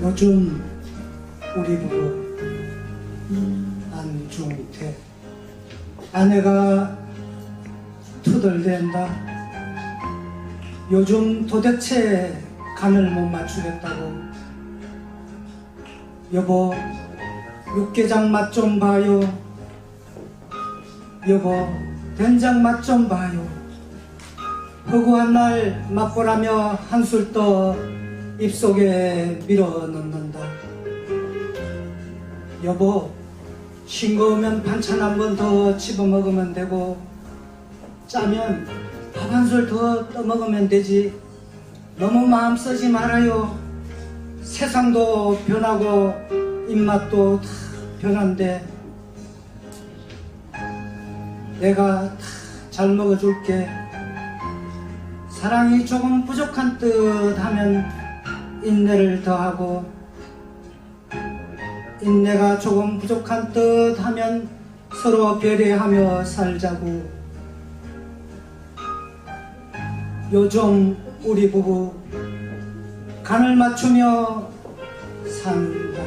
요즘 우리 부부 안중태 아내가 투덜댄다. 요즘 도대체 간을 못 맞추겠다고. 여보 육개장 맛 좀 봐요. 여보 된장 맛 좀 봐요. 허구한 날 맛보라며 한술 떠 입속에 밀어넣는다. 여보, 싱거우면 반찬 한 번 더 집어 먹으면 되고, 짜면 밥 한 술 더 떠먹으면 되지. 너무 마음 쓰지 말아요. 세상도 변하고, 입맛도 다 변한데, 내가 다 잘 먹어줄게. 사랑이 조금 부족한 듯 하면 인내를 더하고 인내가 조금 부족한 듯 하면 서로 배려하며 살자고. 요즘 우리 부부 간을 맞추며 산다